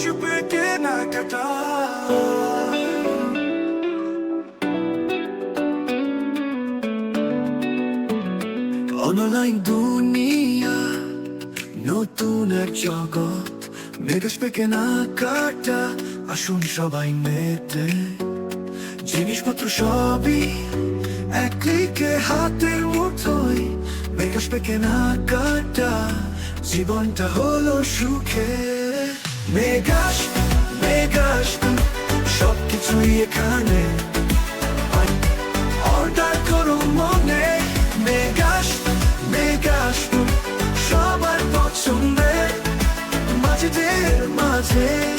সুপে কেনাকাটা অনলাইন দুনিয়া নতুন এক জগৎ মেগাসপে কেনাকাটা আসুন সবাই মেতে জিনিসপত্র সবই এক ক্লিকে হাতের মুঠোয় মেগাসপে কেনাকাটা জীবনটা হলো সুখে মেগাস মেগাস সবকিছুই এখানে অর্ডার করো মনে মেগাস মেগাস সবার পছন্দের মাঝেদের মাঝে